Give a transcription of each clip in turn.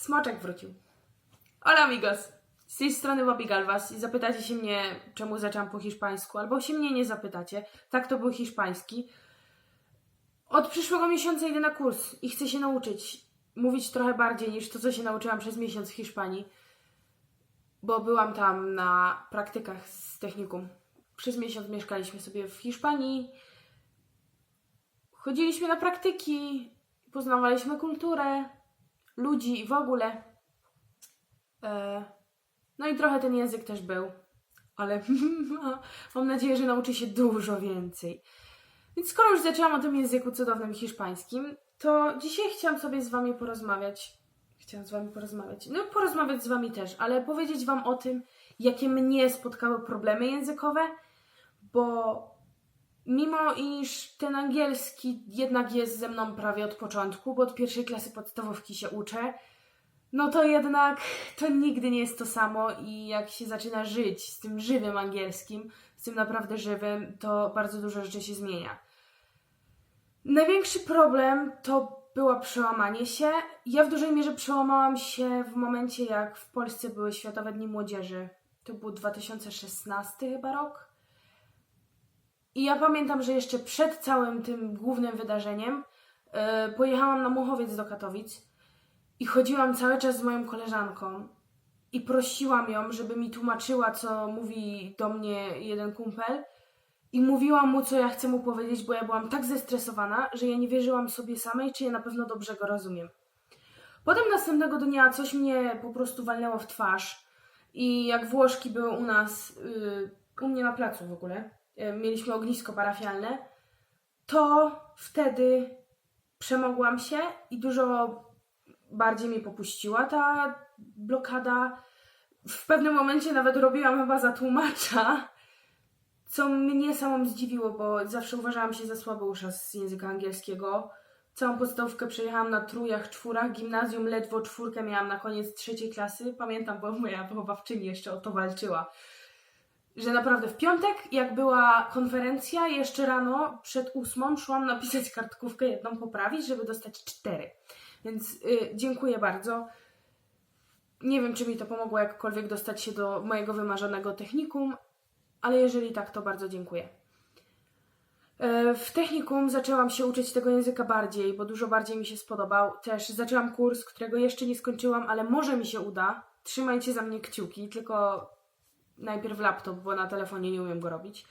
Smoczek wrócił. Hola amigos! Z tej strony Bobby Galvas i zapytacie się mnie, czemu zaczęłam po hiszpańsku, albo się mnie nie zapytacie. Tak, to był hiszpański. Od przyszłego miesiąca idę na kurs i chcę się nauczyć mówić trochę bardziej niż to, co się nauczyłam przez miesiąc w Hiszpanii, bo byłam tam na praktykach z technikum. Przez miesiąc mieszkaliśmy sobie w Hiszpanii, chodziliśmy na praktyki, poznawaliśmy kulturę, ludzi i w ogóle. E, no i trochę ten język też był, ale mam nadzieję, że nauczy się dużo więcej. Więc skoro już zaczęłam o tym języku cudownym hiszpańskim, to dzisiaj chciałam sobie z Wami porozmawiać. Chciałam z Wami porozmawiać. No, porozmawiać z Wami też, ale powiedzieć Wam o tym, jakie mnie spotkały problemy językowe, bo mimo iż ten angielski jednak jest ze mną prawie od początku, bo od pierwszej klasy podstawówki się uczę, no to jednak to nigdy nie jest to samo i jak się zaczyna żyć z tym żywym angielskim, z tym naprawdę żywym, to bardzo dużo rzeczy się zmienia. Największy problem to było przełamanie się. Ja w dużej mierze przełamałam się w momencie, jak w Polsce były Światowe Dni Młodzieży. To był 2016 chyba rok. I ja pamiętam, że jeszcze przed całym tym głównym wydarzeniem yy, pojechałam na Muchowiec do Katowic i chodziłam cały czas z moją koleżanką i prosiłam ją, żeby mi tłumaczyła, co mówi do mnie jeden kumpel. I mówiłam mu, co ja chcę mu powiedzieć, bo ja byłam tak zestresowana, że ja nie wierzyłam sobie samej, czy ja na pewno dobrze go rozumiem. Potem następnego dnia coś mnie po prostu walnęło w twarz. I jak Włoszki były u nas, yy, u mnie na placu w ogóle, mieliśmy ognisko parafialne, to wtedy przemogłam się i dużo bardziej mnie popuściła ta blokada. W pewnym momencie nawet robiłam chyba za tłumacza, co mnie samą zdziwiło, bo zawsze uważałam się za słabousza z języka angielskiego. Całą podstawówkę przejechałam na trójach, czwórach, gimnazjum ledwo czwórkę miałam na koniec trzeciej klasy. Pamiętam, bo moja wychowawczyni jeszcze o to walczyła. Że naprawdę w piątek, jak była konferencja, jeszcze rano przed ósmą szłam napisać kartkówkę jedną poprawić, żeby dostać cztery. Więc y, dziękuję bardzo. Nie wiem, czy mi to pomogło jakkolwiek dostać się do mojego wymarzonego technikum, ale jeżeli tak, to bardzo dziękuję. E, W technikum zaczęłam się uczyć tego języka bardziej, bo dużo bardziej mi się spodobał. Też zaczęłam kurs, którego jeszcze nie skończyłam, ale może mi się uda. Trzymajcie za mnie kciuki, tylko najpierw laptop, bo na telefonie nie umiem go robić.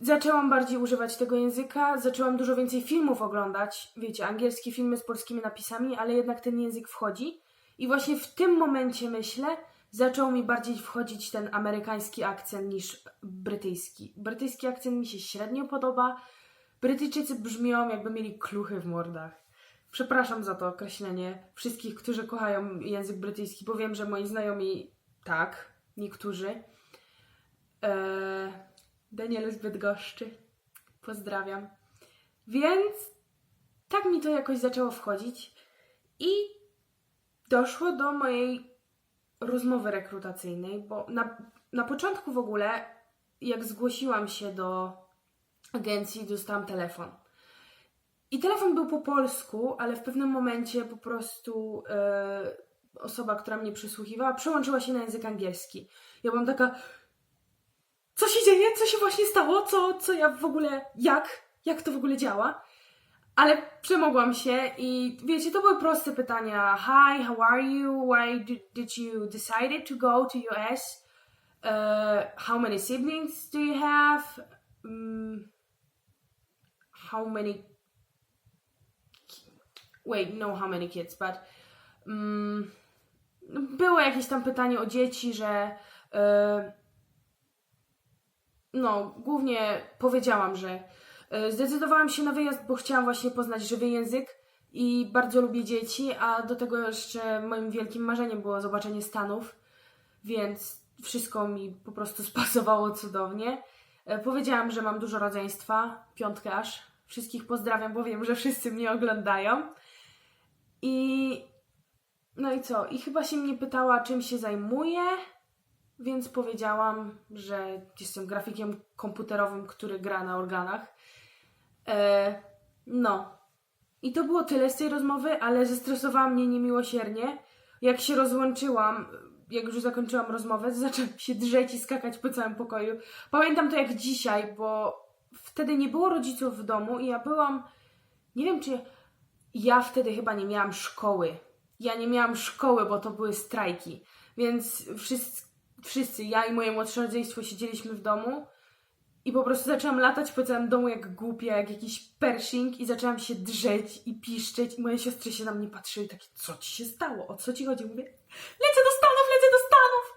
Zaczęłam bardziej używać tego języka, zaczęłam dużo więcej filmów oglądać. Wiecie, angielskie filmy z polskimi napisami, ale jednak ten język wchodzi. I właśnie w tym momencie myślę, zaczął mi bardziej wchodzić ten amerykański akcent niż brytyjski. Brytyjski akcent mi się średnio podoba. Brytyjczycy brzmią, jakby mieli kluchy w mordach. Przepraszam za to określenie wszystkich, którzy kochają język brytyjski, bo wiem, że moi znajomi tak, niektórzy. Eee, Daniel z Bydgoszczy. Pozdrawiam. Więc tak mi to jakoś zaczęło wchodzić i doszło do mojej rozmowy rekrutacyjnej, bo na, na początku w ogóle, jak zgłosiłam się do agencji, dostałam telefon. I telefon był po polsku, ale w pewnym momencie po prostu e, osoba, która mnie przysłuchiwała, przełączyła się na język angielski. Ja byłam taka, co się dzieje? Co się właśnie stało? Co, co ja w ogóle, jak? Jak to w ogóle działa? Ale przemogłam się i wiecie, to były proste pytania. Hi, how are you? Why did, you decided to go to US? Uh, how many siblings do you have? Um, how many? Wait, no, how many kids, but um, było jakieś tam pytanie o dzieci, że e, no, głównie powiedziałam, że e, zdecydowałam się na wyjazd, bo chciałam właśnie poznać żywy język i bardzo lubię dzieci, a do tego jeszcze moim wielkim marzeniem było zobaczenie Stanów, więc wszystko mi po prostu spasowało cudownie. E, Powiedziałam, że mam dużo rodzeństwa, piątkę aż. Wszystkich pozdrawiam, bo wiem, że wszyscy mnie oglądają. I no i co? I chyba się mnie pytała, czym się zajmuję, więc powiedziałam, że jestem grafikiem komputerowym, który gra na organach. E, no. I to było tyle z tej rozmowy, ale zestresowała mnie niemiłosiernie. Jak się rozłączyłam, jak już zakończyłam rozmowę, zaczęłam się drzeć i skakać po całym pokoju. Pamiętam to jak dzisiaj, bo wtedy nie było rodziców w domu i ja byłam, nie wiem czy ja wtedy chyba nie miałam szkoły. Ja nie miałam szkoły, bo to były strajki. Więc wszyscy, wszyscy ja i moje młodsze rodzeństwo siedzieliśmy w domu i po prostu zaczęłam latać po całym domu jak głupia, jak jakiś pershing i zaczęłam się drzeć i piszczeć i moje siostry się na mnie patrzyły takie, co ci się stało? O co ci chodzi? Mówię, lecę do Stanów, lecę do Stanów!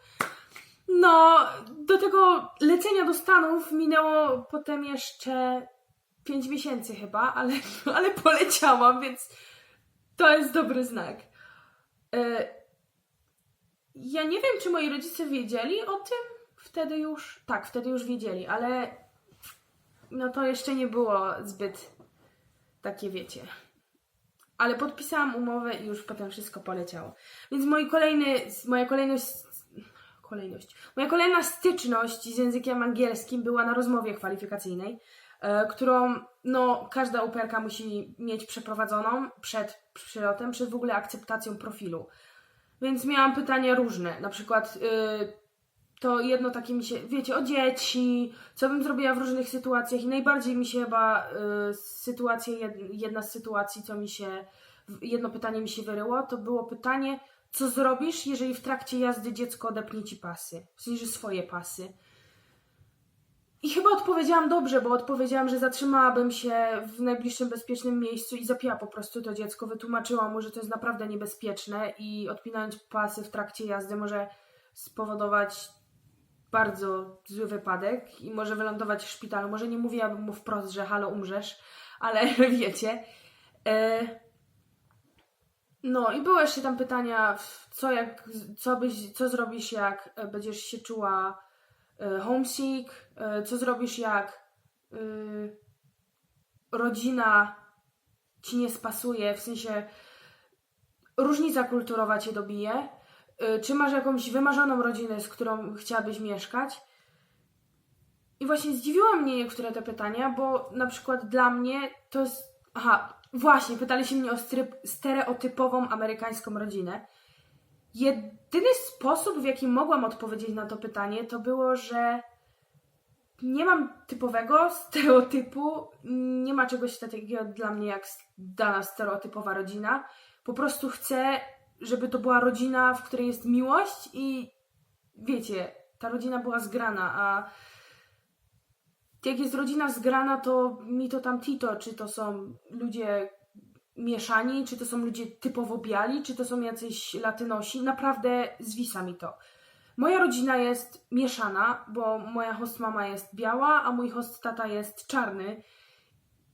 No, do tego lecenia do Stanów minęło potem jeszcze 5 miesięcy chyba, ale, ale poleciałam, więc to jest dobry znak. E, Ja nie wiem, czy moi rodzice wiedzieli o tym wtedy już. Tak, wtedy już wiedzieli, ale no to jeszcze nie było zbyt takie, wiecie. Ale podpisałam umowę i już potem wszystko poleciało. Więc mój kolejny, moja kolejność, kolejność, moja kolejna styczność z językiem angielskim była na rozmowie kwalifikacyjnej, którą no, każda uperka musi mieć przeprowadzoną przed przylotem, przed w ogóle akceptacją profilu. Więc miałam pytania różne, na przykład y, to jedno takie mi się, wiecie, o dzieci, co bym zrobiła w różnych sytuacjach i najbardziej mi się chyba y, sytuacja, jed, jedna z sytuacji, co mi się, jedno pytanie mi się wyryło, to było pytanie, co zrobisz, jeżeli w trakcie jazdy dziecko odepnie ci pasy, w sensie swoje pasy. I chyba odpowiedziałam dobrze, bo odpowiedziałam, że zatrzymałabym się w najbliższym bezpiecznym miejscu i zapięła po prostu to dziecko. Wytłumaczyłam mu, że to jest naprawdę niebezpieczne i odpinając pasy w trakcie jazdy może spowodować bardzo zły wypadek i może wylądować w szpitalu. Może nie mówiłabym mu wprost, że halo, umrzesz, ale wiecie. E... No i były jeszcze tam pytania, co, jak, co, byś, co zrobisz, jak będziesz się czuła homesick, e, co zrobisz, jak e, rodzina ci nie spasuje, w sensie różnica kulturowa cię dobije, czy masz jakąś wymarzoną rodzinę, z którą chciałabyś mieszkać? I właśnie zdziwiło mnie niektóre te pytania, bo na przykład dla mnie to jest. Aha, właśnie, pytali się mnie o stereotypową amerykańską rodzinę. Jedyny sposób, w jaki mogłam odpowiedzieć na to pytanie, to było, że nie mam typowego stereotypu, nie ma czegoś takiego dla mnie jak dana stereotypowa rodzina. Po prostu chcę żeby to była rodzina, w której jest miłość i wiecie, ta rodzina była zgrana, a jak jest rodzina zgrana, to mi to tam tito, czy to są ludzie mieszani, czy to są ludzie typowo biali, czy to są jacyś latynosi, naprawdę zwisa mi to. Moja rodzina jest mieszana, bo moja host mama jest biała, a mój host tata jest czarny.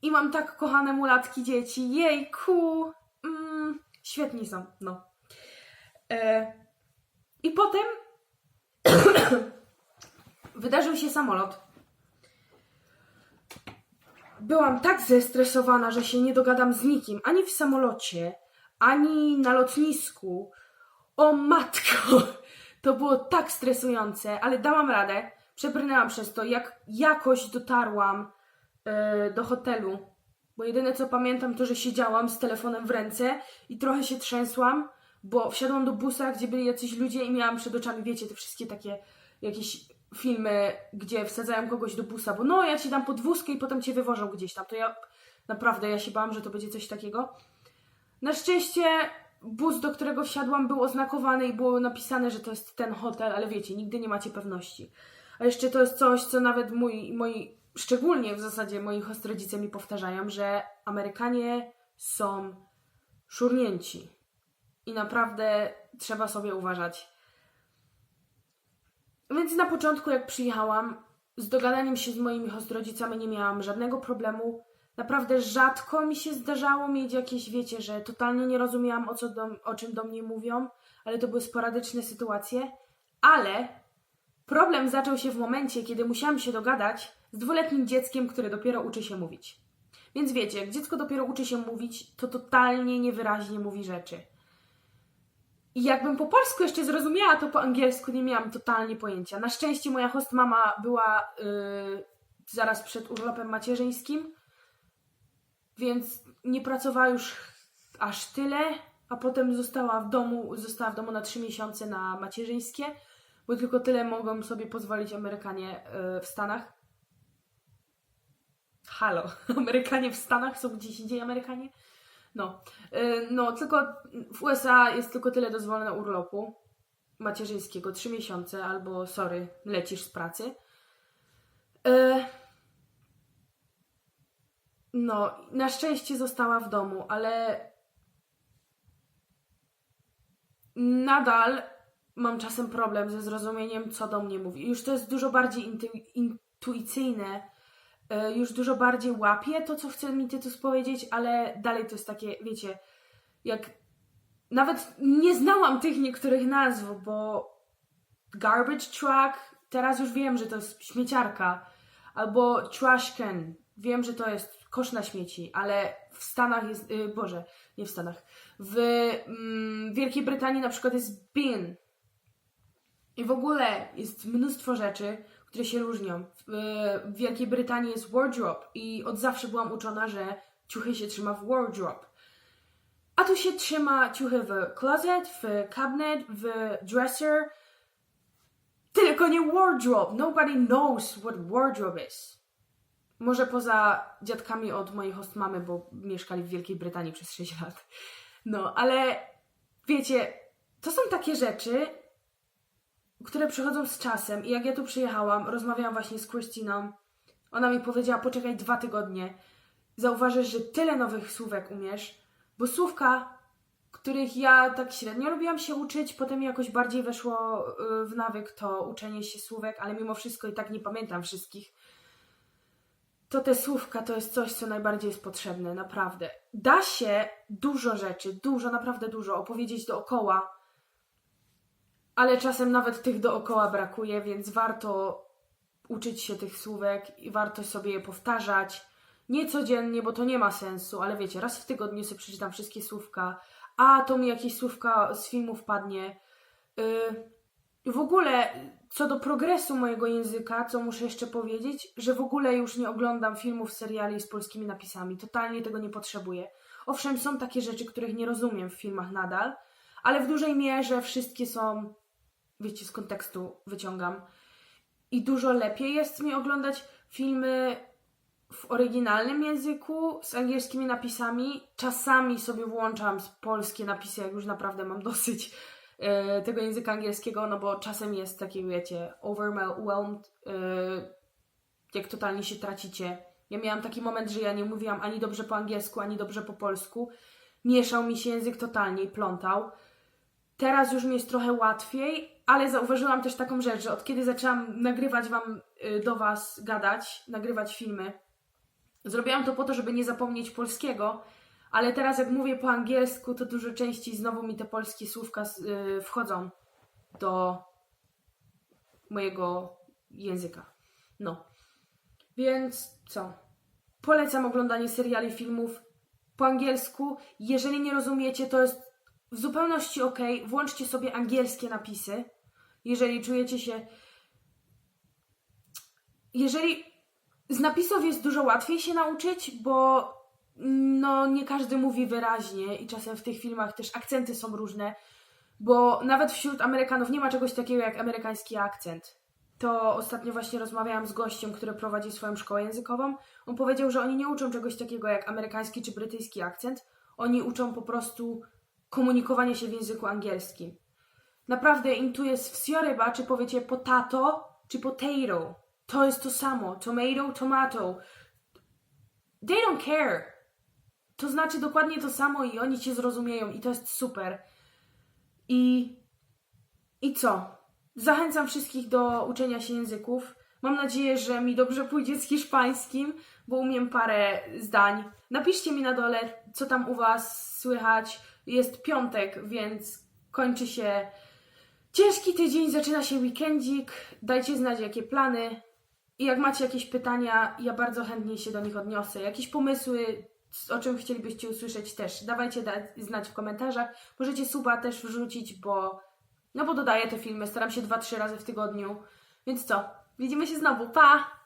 I mam tak kochane mulatki dzieci. Jejku! Mm, świetni są, no. E, I potem wydarzył się samolot. Byłam tak zestresowana, że się nie dogadam z nikim, ani w samolocie, ani na lotnisku. O matko! To było tak stresujące, ale dałam radę. Przebrnęłam przez to, jak jakoś dotarłam e, do hotelu. Bo jedyne co pamiętam to, że siedziałam z telefonem w ręce i trochę się trzęsłam bo wsiadłam do busa, gdzie byli jacyś ludzie i miałam przed oczami, wiecie, te wszystkie takie jakieś filmy, gdzie wsadzają kogoś do busa, bo no, ja ci dam podwózkę i potem cię wywożą gdzieś tam. To ja naprawdę, ja się bałam, że to będzie coś takiego. Na szczęście bus, do którego wsiadłam, był oznakowany i było napisane, że to jest ten hotel, ale wiecie, nigdy nie macie pewności. A jeszcze to jest coś, co nawet mój, moi, szczególnie w zasadzie moi host rodzice mi powtarzają, że Amerykanie są szurnięci i naprawdę trzeba sobie uważać. Więc na początku, jak przyjechałam, z dogadaniem się z moimi host rodzicami nie miałam żadnego problemu. Naprawdę rzadko mi się zdarzało mieć jakieś, wiecie, że totalnie nie rozumiałam, o, co do, o czym do mnie mówią, ale to były sporadyczne sytuacje. Ale problem zaczął się w momencie, kiedy musiałam się dogadać z dwuletnim dzieckiem, które dopiero uczy się mówić. Więc wiecie, jak dziecko dopiero uczy się mówić, to totalnie niewyraźnie mówi rzeczy. I jakbym po polsku jeszcze zrozumiała, to po angielsku nie miałam totalnie pojęcia. Na szczęście moja host mama była yy, zaraz przed urlopem macierzyńskim, więc nie pracowała już aż tyle, a potem została w domu, została w domu na trzy miesiące na macierzyńskie, bo tylko tyle mogą sobie pozwolić Amerykanie e, w Stanach. Halo, Amerykanie w Stanach są gdzieś indziej Amerykanie? No, e, no tylko w USA jest tylko tyle dozwolone urlopu macierzyńskiego, trzy miesiące, albo sorry, lecisz z pracy. E, no, na szczęście została w domu, ale nadal mam czasem problem ze zrozumieniem, co do mnie mówi. Już to jest dużo bardziej intu- intuicyjne, już dużo bardziej łapię to, co chce mi Tytus powiedzieć, ale dalej to jest takie, wiecie, jak nawet nie znałam tych niektórych nazw, bo garbage truck, teraz już wiem, że to jest śmieciarka, albo trash can, wiem, że to jest kosz na śmieci, ale w Stanach jest, y, Boże, nie w Stanach, w mm, Wielkiej Brytanii na przykład jest bin. I w ogóle jest mnóstwo rzeczy, które się różnią. W, w Wielkiej Brytanii jest wardrobe i od zawsze byłam uczona, że ciuchy się trzyma w wardrobe. A tu się trzyma ciuchy w closet, w cabinet, w dresser, tylko nie wardrobe. Nobody knows what wardrobe is. Może poza dziadkami od mojej host mamy, bo mieszkali w Wielkiej Brytanii przez 6 lat. No, ale wiecie, to są takie rzeczy, które przychodzą z czasem. I jak ja tu przyjechałam, rozmawiałam właśnie z Christiną. Ona mi powiedziała, poczekaj dwa tygodnie. Zauważysz, że tyle nowych słówek umiesz, bo słówka, których ja tak średnio lubiłam się uczyć, potem jakoś bardziej weszło y, w nawyk to uczenie się słówek, ale mimo wszystko i tak nie pamiętam wszystkich to te słówka to jest coś, co najbardziej jest potrzebne, naprawdę. Da się dużo rzeczy, dużo, naprawdę dużo opowiedzieć dookoła, ale czasem nawet tych dookoła brakuje, więc warto uczyć się tych słówek i warto sobie je powtarzać. Nie codziennie, bo to nie ma sensu, ale wiecie, raz w tygodniu sobie przeczytam wszystkie słówka, a to mi jakieś słówka z filmu wpadnie. Yy, w ogóle co do progresu mojego języka, co muszę jeszcze powiedzieć, że w ogóle już nie oglądam filmów, seriali z polskimi napisami. Totalnie tego nie potrzebuję. Owszem, są takie rzeczy, których nie rozumiem w filmach nadal, ale w dużej mierze wszystkie są, wiecie, z kontekstu wyciągam. I dużo lepiej jest mi oglądać filmy w oryginalnym języku z angielskimi napisami. Czasami sobie włączam polskie napisy, jak już naprawdę mam dosyć e, tego języka angielskiego, no bo czasem jest taki, wiecie, overwhelmed, e, jak totalnie się tracicie. Ja miałam taki moment, że ja nie mówiłam ani dobrze po angielsku, ani dobrze po polsku. Mieszał mi się język totalnie i plątał. Teraz już mi jest trochę łatwiej, ale zauważyłam też taką rzecz, że od kiedy zaczęłam nagrywać Wam y, do Was gadać, nagrywać filmy, zrobiłam to po to, żeby nie zapomnieć polskiego, ale teraz jak mówię po angielsku, to dużo częściej znowu mi te polskie słówka y, wchodzą do mojego języka. No. Więc co? Polecam oglądanie seriali, filmów po angielsku. Jeżeli nie rozumiecie, to jest w zupełności ok. Włączcie sobie angielskie napisy. Jeżeli czujecie się. Jeżeli z napisów jest dużo łatwiej się nauczyć, bo no nie każdy mówi wyraźnie i czasem w tych filmach też akcenty są różne, bo nawet wśród Amerykanów nie ma czegoś takiego jak amerykański akcent. To ostatnio właśnie rozmawiałam z gościem, który prowadzi swoją szkołę językową. On powiedział, że oni nie uczą czegoś takiego jak amerykański czy brytyjski akcent. Oni uczą po prostu komunikowania się w języku angielskim. Naprawdę im tu jest wsioryba, czy powiecie potato, czy potato. To jest to samo. Tomato, tomato. They don't care. To znaczy dokładnie to samo i oni cię zrozumieją i to jest super. I i co? Zachęcam wszystkich do uczenia się języków. Mam nadzieję, że mi dobrze pójdzie z hiszpańskim, bo umiem parę zdań. Napiszcie mi na dole, co tam u Was słychać. Jest piątek, więc kończy się ciężki tydzień, zaczyna się weekendzik. Dajcie znać, jakie plany. I jak macie jakieś pytania, ja bardzo chętnie się do nich odniosę. Jakieś pomysły, o czym chcielibyście usłyszeć też, dawajcie da- znać w komentarzach. Możecie suba też wrzucić, bo no bo dodaję te filmy, staram się 2-3 razy w tygodniu. Więc co? Widzimy się znowu. Pa!